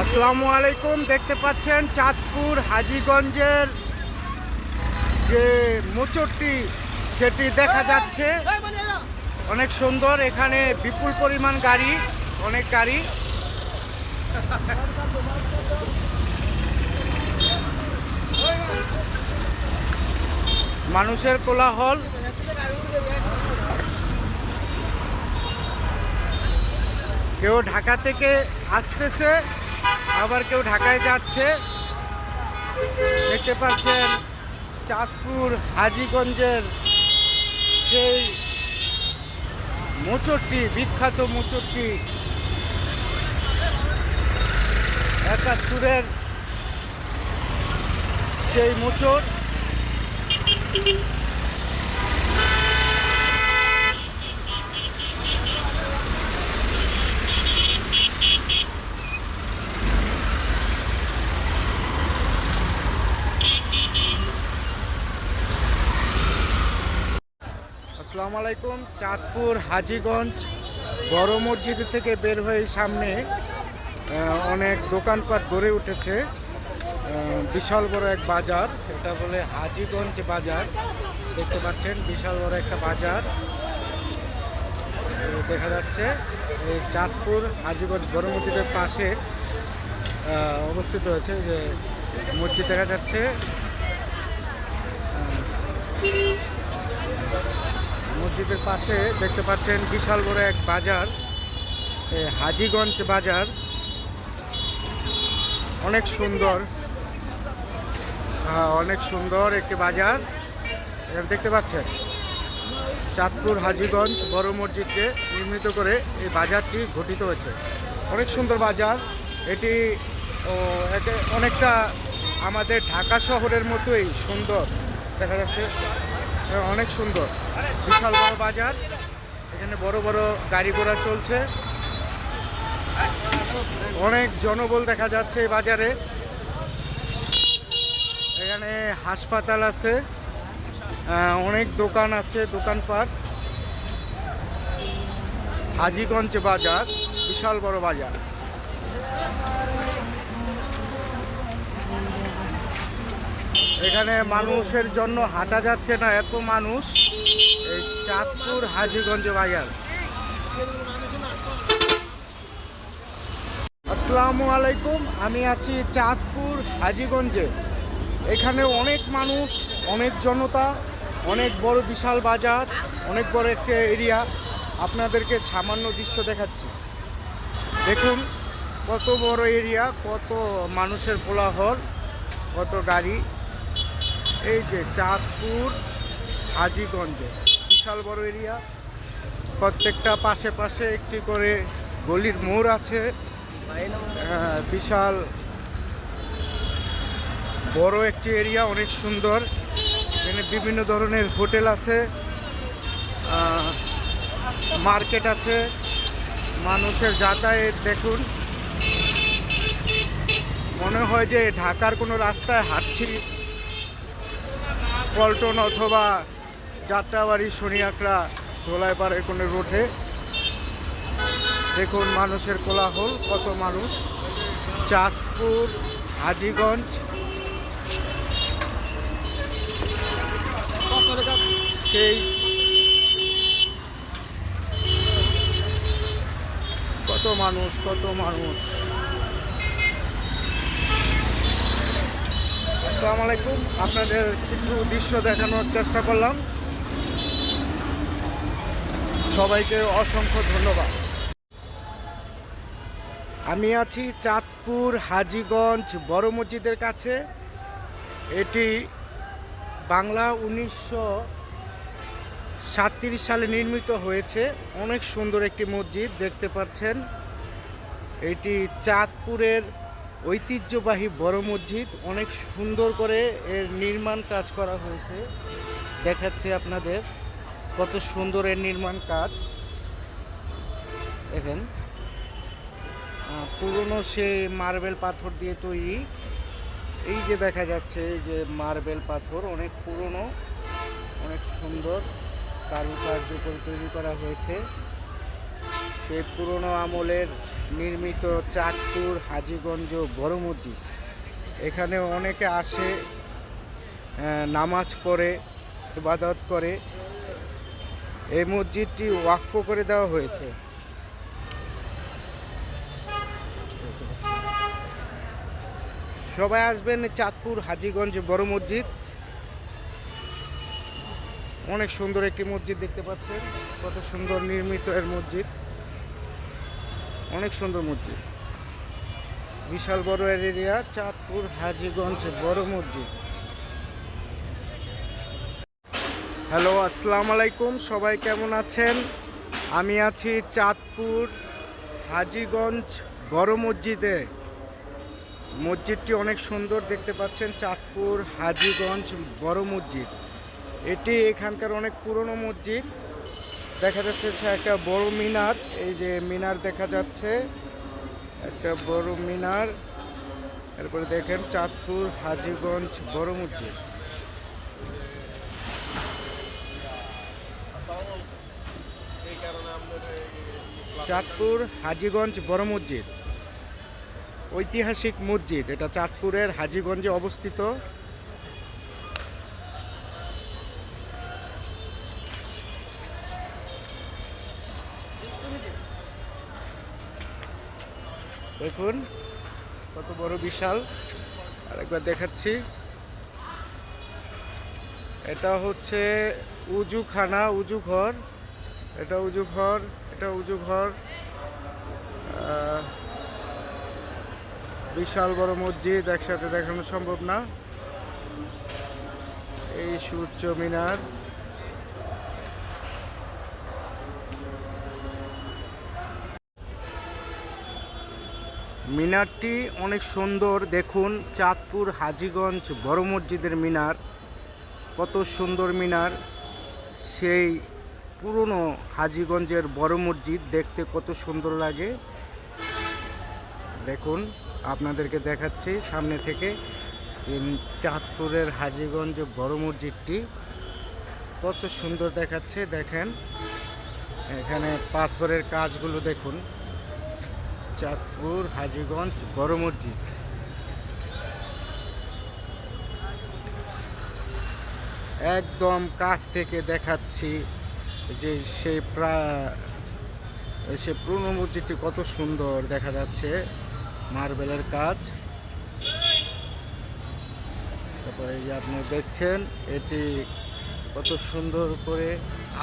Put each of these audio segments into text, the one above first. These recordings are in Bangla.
আসসালামু আলাইকুম, দেখতে পাচ্ছেন চাঁদপুর হাজিগঞ্জের যে মোচরটি, সেটি দেখা যাচ্ছে। অনেক সুন্দর, এখানে বিপুল পরিমাণ গাড়ি, অনেক গাড়ি। মানুষের কোলাহল। কেউ ঢাকা থেকে আসতেছে। আবার কেউ ঢাকায় যাচ্ছে। দেখতে পাচ্ছেন চাঁদপুর, হাজিগঞ্জের সেই মোচরটি বিখ্যাত মোচরটি একাত্তরের সেই মোচর আসসালামু আলাইকুম, চাঁদপুর, হাজিগঞ্জ, বড় মসজিদ থেকে বের হয়ে সামনে অনেক দোকানপাট গড়ে উঠেছে বিশাল বড় এক বাজার, এটা বলে হাজিগঞ্জ বাজার, দেখতে পাচ্ছেন, বিশাল বড় একটা বাজার। দেখা যাচ্ছে, এই চাঁদপুর, হাজিগঞ্জ বড় মসজিদের পাশে অবস্থিত হয়েছে যে মসজিদ দেখা যাচ্ছে। মসজিদের পাশে দেখতে পাচ্ছেন বিশাল বড় এক বাজার হাজীগঞ্জ বাজার। অনেক সুন্দর। আহ, অনেক সুন্দর একটি বাজার। এখানে দেখতে পাচ্ছেন চাঁদপুর হাজিগঞ্জ বড় মসজিদকে নির্মিত করে এই বাজারটি গঠিত হয়েছে। অনেক সুন্দর বাজার। এটি অনেকটা আমাদের ঢাকা শহরের মতোই সুন্দর। দেখা যাচ্ছে অনেক সুন্দর। বিশাল বড় বাজার। এখানে বড় বড় গাড়ি ঘোড়া চলছে। অনেক জনবল দেখা যাচ্ছে এই বাজারে। এখানে হাসপাতাল আছে। অনেক দোকান আছে, দোকানপাট। হাজিগঞ্জ বাজার, বিশাল বড় বাজার। এখানে মানুষের জন্য হাঁটা যাচ্ছে না, এত মানুষ। এই চাঁদপুর হাজিগঞ্জ বাজার। আসসালামু আলাইকুম, আমি আছি চাঁদপুর হাজিগঞ্জে। এখানে অনেক মানুষ, অনেক জনতা, অনেক বড় বিশাল বাজার, অনেক বড় একটা এরিয়া। আপনাদেরকে সামান্য দৃশ্য দেখাচ্ছি। দেখুন, কত বড় এরিয়া, কত মানুষের কোলাহল, কত গাড়ি। এই যে চাঁদপুর হাজিগঞ্জে। বিশাল বড় এরিয়া। প্রত্যেকটা পাশে পাশে একটি করে গলির মোড় আছে। আহ, বিশাল বড় একটি এরিয়া অনেক সুন্দর। এখানে বিভিন্ন ধরনের হোটেল আছে। মার্কেট আছে। মানুষের যাতায়াত দেখুন। মনে হয় যে ঢাকার কোনো রাস্তায় হাঁটছি। পল্টন অথবা যাত্রাবাড়ি শনিয়াকড়া ধোলাইপাড়ের কোনো রোডে। দেখুন মানুষের কোলাহল, কত মানুষ। চাঁদপুর, হাজিগঞ্জ। সেই কত মানুষ কত মানুষ। আসসালামু আলাইকুম। আপনাদের কিছু দৃশ্য দেখানোর চেষ্টা করলাম। সবাইকে অসংখ্য ধন্যবাদ। আমি আছি চাঁদপুর, হাজিগঞ্জ, বড় মসজিদের কাছে। এটি বাংলা উনিশশো সাতত্রিশ সালে নির্মিত হয়েছে। অনেক সুন্দর একটি মসজিদ, দেখতে পাচ্ছেন। এটি চাঁদপুরের ঐতিহ্যবাহী বড় মসজিদ। অনেক সুন্দর করে এর নির্মাণ কাজ করা হয়েছে। দেখাচ্ছে আপনাদের কত সুন্দর এর নির্মাণ কাজ। দেখেন পুরনো সে মার্বেল পাথর দিয়ে তৈরি। এই যে দেখা যাচ্ছে, এই যে মার্বেল পাথর অনেক পুরনো, অনেক সুন্দর কারুকার্য করে তৈরি করা হয়েছে। সেই পুরনো আমলের নির্মিত চাঁদপুর, হাজিগঞ্জ বড় মসজিদ। এখানে অনেকে আসে নামাজ পড়ে, ইবাদত করে। এই মসজিদটি ওয়াকফ করে দেওয়া হয়েছে। সবাই আসবেন চাঁদপুর, হাজিগঞ্জ বড় মসজিদ। অনেক সুন্দর একটি মসজিদ দেখতে পাচ্ছেন। কত সুন্দর নির্মিত এর মসজিদ। অনেক সুন্দর মসজিদ। বিশাল বড় এরিয়া, চাঁদপুর, হাজিগঞ্জ, বড় মসজিদ। হ্যালো, আসসালামু আলাইকুম, সবাই কেমন আছেন? আমি আছি চাঁদপুর, হাজিগঞ্জ, বড় মসজিদে। মসজিদটি অনেক সুন্দর দেখতে পাচ্ছেন, চাঁদপুর, হাজিগঞ্জ, বড় মসজিদ। এটি এখানকার অনেক পুরনো মসজিদ। দেখা যাচ্ছে একটা বড় মিনার, এই যে মিনার দেখা যাচ্ছে, একটা বড় মিনার। এরপরে দেখেন চাঁদপুর, হাজিগঞ্জ, বড় মসজিদ। চাঁদপুর, হাজিগঞ্জ, বড় মসজিদ। ঐতিহাসিক মসজিদ, এটা চাঁদপুরের হাজিগঞ্জে অবস্থিত। দেখুন, কত বড় বিশাল। আরেকবার দেখাচ্ছি। এটা হচ্ছে উজুখানা উজু ঘর এটা উজু ঘর এটা উজু ঘর বিশাল বড় মসজিদ, একসাথে দেখানো সম্ভব না। এই সূর্য মিনার। মিনারটি অনেক সুন্দর। দেখুন, চাঁদপুর, হাজিগঞ্জ, বড় মসজিদের মিনার। কত সুন্দর মিনার। সেই পুরনো হাজিগঞ্জের বড় মসজিদ দেখতে কত সুন্দর লাগে। দেখুন, আপনাদেরকে দেখাচ্ছি সামনে থেকে। চাঁদপুরের হাজিগঞ্জ বড় মসজিদটি কত সুন্দর দেখাচ্ছে। দেখেন, এখানে পাথরের কাজগুলো দেখুন। চাঁদপুর, হাজিগঞ্জ, বড় মসজিদ। একদম কাছ থেকে দেখাচ্ছি যে সেই প্রা সে পুরনো মসজিদটি কত সুন্দর দেখা যাচ্ছে। মার্বেলের কাজ। তারপরে এই যে আপনি দেখছেন, এটি কত সুন্দর করে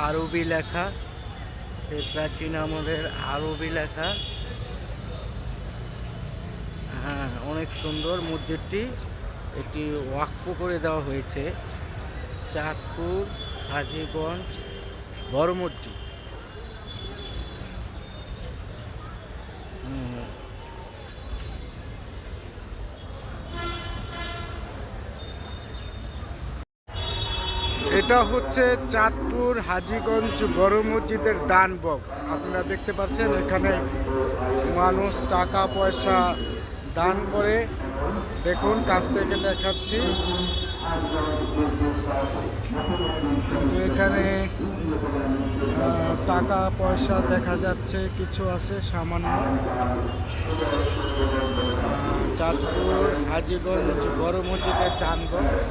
আরবি লেখা। সেই প্রাচীন আমলের আরবি লেখা। হ্যাঁ অনেক সুন্দর মসজিদটি। এটি ওয়াকফ করে দেওয়া হয়েছে। চাঁদপুর, হাজিগঞ্জ, বড় মসজিদ। এটা হচ্ছে চাঁদপুর, হাজিগঞ্জ বড় মসজিদের দান বক্স আপনারা দেখতে পাচ্ছেন এখানে মানুষ টাকা পয়সা দান করে দেখুন, কাছ থেকে দেখাচ্ছি। তো এখানে টাকা, পয়সা দেখা যাচ্ছে, কিছু আছে সামান্য। চাঁদপুর, হাজীগঞ্জ, বড় মসজিদের দান বক্স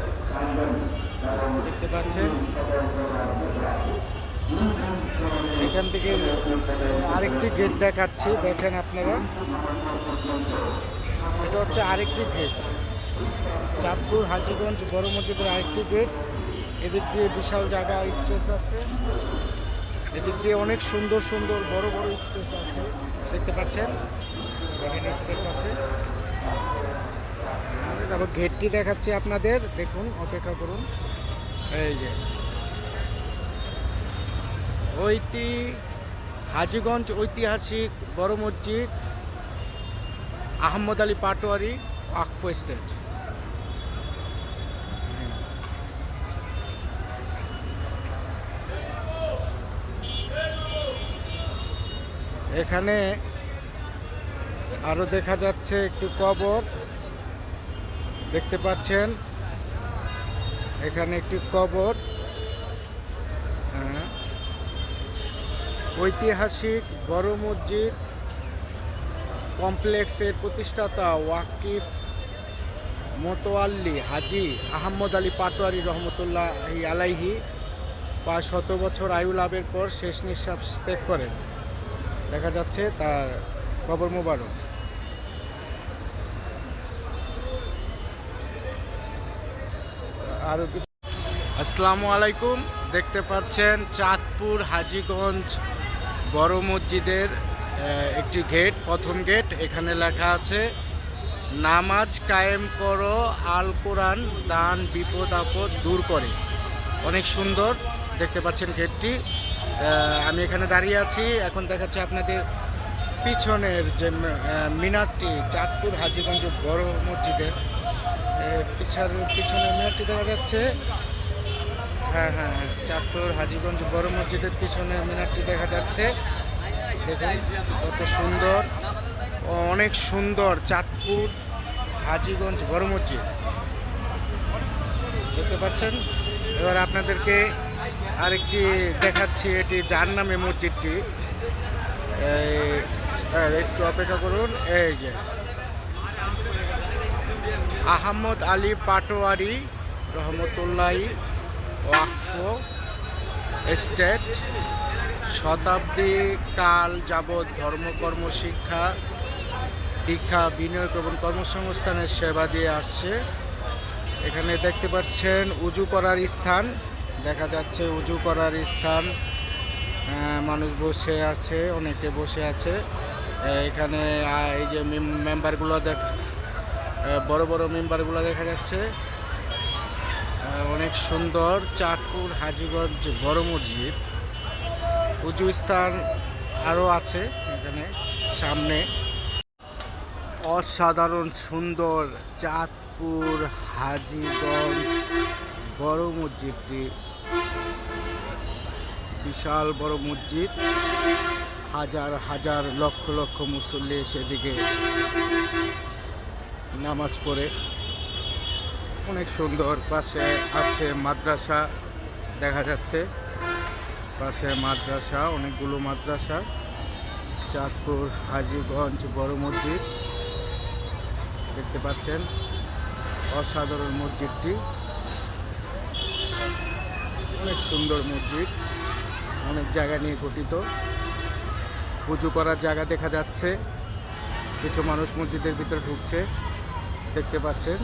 দেখতে পাচ্ছেন? এখান থেকে আরেকটি গেট দেখাচ্ছি, দেখেন আপনারা। এটা হচ্ছে আরেকটি গেট চাঁদপুর, হাজীগঞ্জ, বড় মসজিদের আরেকটি গেট এদিক দিয়ে বিশাল জায়গা স্পেস আছে। এদিক দিয়ে অনেক সুন্দর সুন্দর বড় বড় স্পেস আছে। দেখতে পাচ্ছেন? স্পেস আছে। তারপর গেটটি দেখাচ্ছি আপনাদের। দেখুন, অপেক্ষা করুন। এই যে। ঐতি হাজীগঞ্জ ঐতিহাসিক বড় মসজিদ। আহমদ আলী পাটোয়ারি ওয়াকফ স্টেট। এখানে আরও দেখা যাচ্ছে একটু কবর। দেখতে পাচ্ছেন? এখানে একটি কবর। হ্যাঁ। ঐতিহাসিক বড় মসজিদ। কমপ্লেক্সের প্রতিষ্ঠাতা ওয়াকিফ মোতোয়াল্লি হাজি আহম্মদ আলী পাটোয়ারি রহমতুল্লাহ আলাইহি প্রায় শত বছর আয়ু লাভের পর শেষ নিঃশ্বাস ত্যাগ করেন। দেখা যাচ্ছে তার কবর মোবারক। আরও কিছু আসসালামু আলাইকুম। দেখতে পাচ্ছেন চাঁদপুর হাজিগঞ্জ বড় মসজিদের একটি গেট প্রথম গেট এখানে লেখা আছে নামাজ কায়েম করো আল কোরআন দান বিপদ আপদ দূর করে। অনেক সুন্দর দেখতে পাচ্ছেন গেটটি। আমি এখানে দাঁড়িয়ে আছি এখন দেখাচ্ছি আপনাদের পিছনের যে মিনারটি চাঁদপুর হাজিগঞ্জ বড় মসজিদের। পিছার পিছনের মিনারটি দেখা যাচ্ছে। হ্যাঁ হ্যাঁ, চাঁদপুর হাজিগঞ্জ বড় মসজিদের পিছনের মিনারটি দেখা যাচ্ছে। দেখুন, কত সুন্দর, অনেক সুন্দর চাঁদপুর, হাজিগঞ্জ, বড় দেখতে পাচ্ছেন? এবার আপনাদেরকে আরেকটি দেখাচ্ছি, এটি যার নামে মসজিদটি একটু অপেক্ষা করুন, এই যে। আহমদ আলী পাটোয়ারি রহমতুল্লাহি ওয়াকফ এস্টেট শতাব্দী কাল যাবৎ ধর্মকর্ম শিক্ষা, দীক্ষা, বিনিয়োগ এবং কর্মসংস্থানের সেবা দিয়ে আসছে। এখানে দেখতে পাচ্ছেন উজু করার স্থান। দেখা যাচ্ছে উজু করার স্থান। মানুষ বসে আছে, অনেকে বসে আছে। এখানে এই যে মেম- মেম্বারগুলো দেখ বড় বড় মেম্বারগুলো দেখা যাচ্ছে। অনেক সুন্দর চাঁদপুর হাজিগঞ্জ বড় মসজিদ। উঁচু স্থান আরও আছে এখানে, সামনে। অসাধারণ সুন্দর চাঁদপুর হাজিগঞ্জ বড় মসজিদটি। বিশাল বড় মসজিদ। হাজার হাজার লক্ষ লক্ষ মুসল্লি সেদিকে নামাজ পড়ে। অনেক সুন্দর পাশে আছে মাদ্রাসা, দেখা যাচ্ছে। পাশে মাদ্রাসা, অনেকগুলো মাদ্রাসা। চাঁদপুর, হাজিগঞ্জ, বড় মসজিদ। দেখতে পাচ্ছেন, অসাধারণ মসজিদটি। অনেক সুন্দর মসজিদ, অনেক জায়গা নিয়ে গঠিত। পুজো করার জায়গা দেখা যাচ্ছে, কিছু মানুষ মসজিদের ভিতরে ঢুকছে, দেখতে পাচ্ছেন।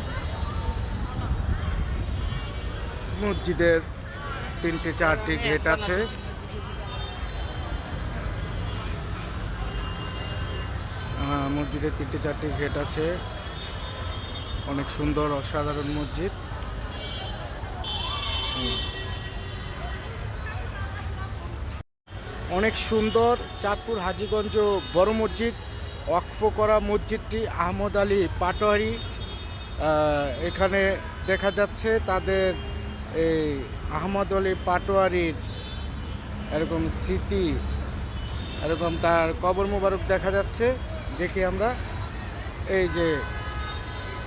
মসজিদের তিনটে, চারটি গেট আছে। আহ, মসজিদের তিনটে চারটি গেট আছে। অনেক সুন্দর অসাধারণ মসজিদ। অনেক সুন্দর চাঁদপুর হাজিগঞ্জ বড় মসজিদ ওয়াকফ করা মসজিদটি আহমদ আলী পাটোয়ারি। এখানে দেখা যাচ্ছে তাদের এই আহমদ আলী পাটোয়ারির এরকম স্মৃতি এরকম তার কবর মোবারক দেখা যাচ্ছে। দেখি আমরা। এই যে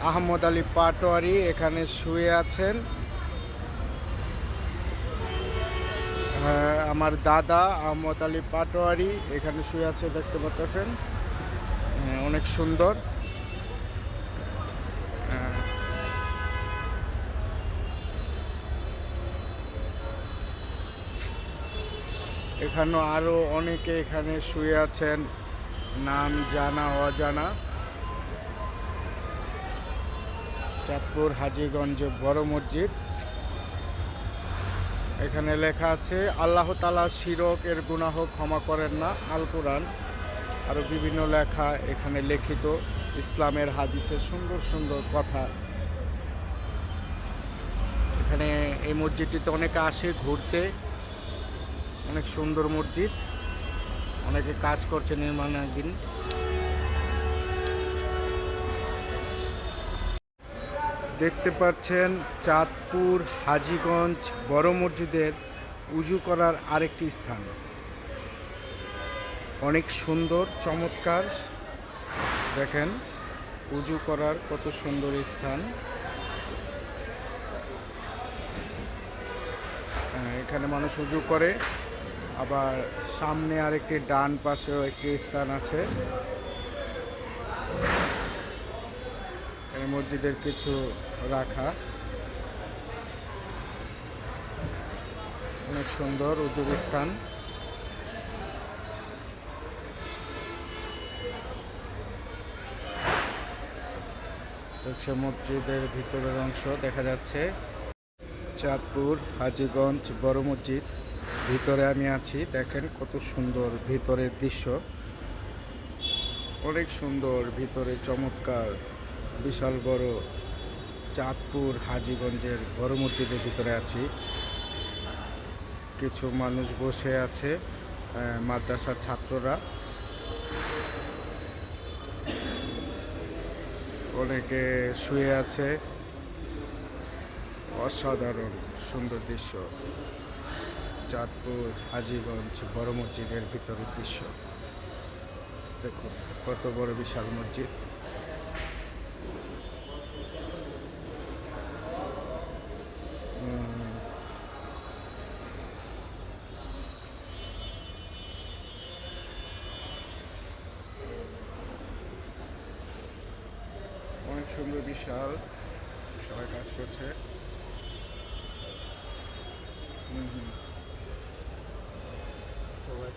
আহমদ আলী পাটোয়ারি এখানে শুয়ে আছেন। হ্যাঁ, আমার দাদা আহমদ আলী পাটোয়ারি এখানে শুয়ে আছে দেখতে পাচ্ছেন? হ্যাঁ, অনেক সুন্দর। হ্যাঁ। এখানেও আরও অনেকে এখানে শুয়ে আছেন। নাম জানা, অজানা। চাঁদপুর, হাজিগঞ্জ, বড় মসজিদ। এখানে লেখা আছে, আল্লাহ তালা শিরক এর গুনাহ ক্ষমা করেন না। আল কোরআন আরও বিভিন্ন লেখা এখানে লিখিত। ইসলামের হাদিসের সুন্দর সুন্দর কথা। এখানে এই মসজিদটিতে অনেকে আসে ঘুরতে। অনেক সুন্দর মসজিদ। অনেকে কাজ করছে নির্মাণাধীন দেখতে পাচ্ছেন চাঁদপুর হাজিগঞ্জ বড় মসজিদের উজু করার আরেকটি স্থান। অনেক সুন্দর চমৎকার। দেখেন উজু করার কত সুন্দর স্থান। হ্যাঁ, এখানে মানুষ উজু করে। আবার সামনে আরেকটি ডান পাশেও একটি স্থান আছে। মসজিদের কিছু রাখা। অনেক সুন্দর, উজুর স্থান। হচ্ছে মসজিদের ভিতরের অংশ, দেখা যাচ্ছে। চাঁদপুর, হাজিগঞ্জ, বড় মসজিদ। ভিতরে আমি আছি, দেখেন কত সুন্দর ভিতরের দৃশ্য। অনেক সুন্দর, ভিতরে চমৎকার, বিশাল বড় চাঁদপুর হাজীগঞ্জের বড় মসজিদের ভিতরে আছি। কিছু মানুষ বসে আছে মাদ্রাসার ছাত্ররা। অনেকে শুয়ে আছে। অসাধারণ, সুন্দর দৃশ্য। চাঁদপুর হাজিগঞ্জ বড় মসজিদের ভিতরের দৃশ্য। দেখুন, কত বড় বিশাল মসজিদ। অনেক সুন্দর বিশাল। সবাই কাজ করছে।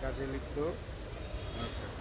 কাজে লিপ্ত। আচ্ছা।